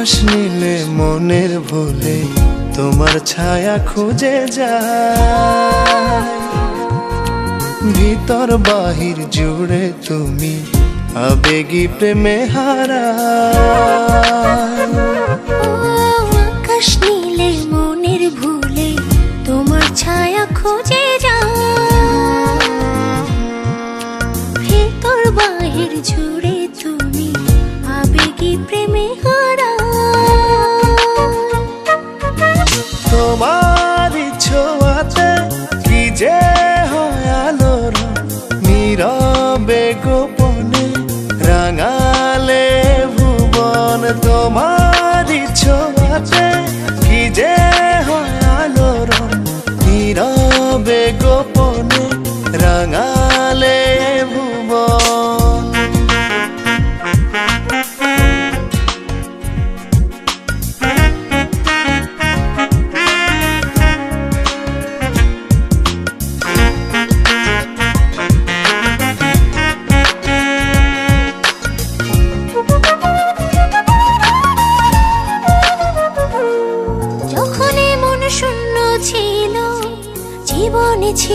আকাশ নীলে, মনের ভুলে তোমার ছায়া খুঁজে যায়। ভিতর বাহির জুড়ে তুমি আবেগী প্রেমে হারা। মনের ভুলে তোমার ছায়া যায়। ভেতর বাহির তোমার ছোঁয়াতে কি যে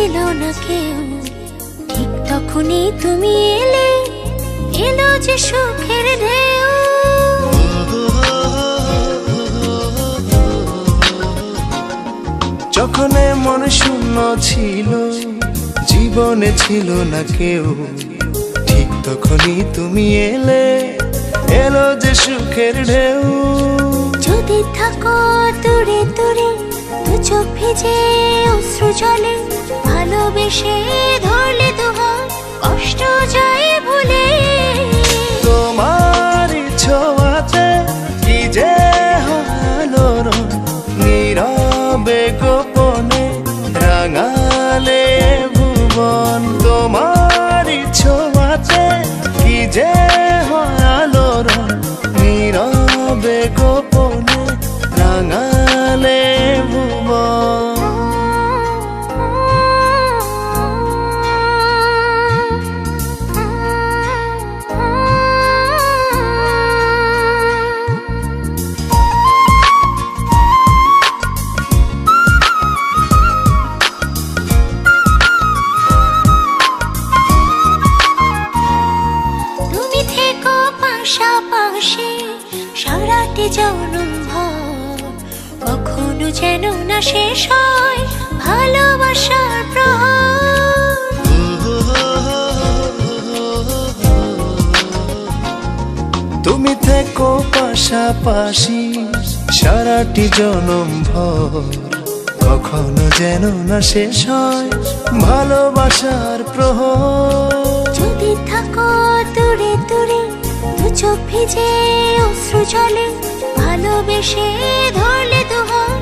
ছিল না কেউ। ঠিক তখনই তুমি এলে এলো যে সুখের ঢেউ। যখন মন শূন্য ছিল জীবনে ছিল না কেউ। ঠিক তখনই তুমি এলে এলো যে সুখের ঢেউ। যদি থাকো দূরে দূরে চোখ ভিজে অশ্রু জলে ভালোবেসে ধরলে দুহাত কষ্ট যায় ভুলে। তোমার ছোঁয়াতে কি যে হলো নীরবে গোপনে রাঙালে ভুবন। তোমার ছোঁয়াতে কি যে হলো নীরবে গোপনে সারাটি জনম ভর। কখনো যেন না শেষ হয় ভালোবাসার প্রহর। তুমি থেকো পাশাপাশি সারাটি জনম ভর। কখনো যেন না শেষ হয় ভালোবাসার প্রহর। ভিজে অশ্রু জলে ভালোবেসে ধরলে দুহাত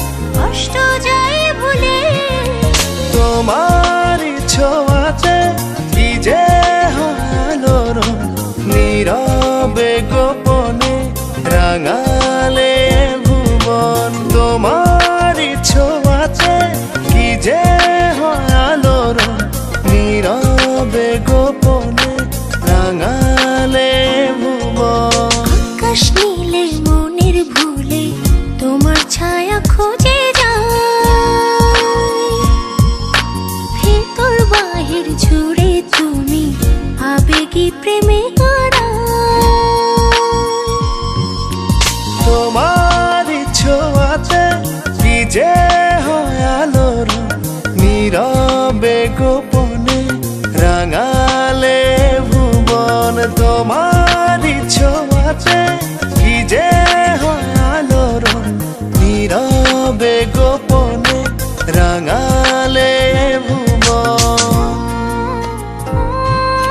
আবেগী প্রেমে তোমার ছোঁয়াতে কি যে হয় নীরবে গোপনে রাঙালে ভুবন। তোমার ছোঁয়াতে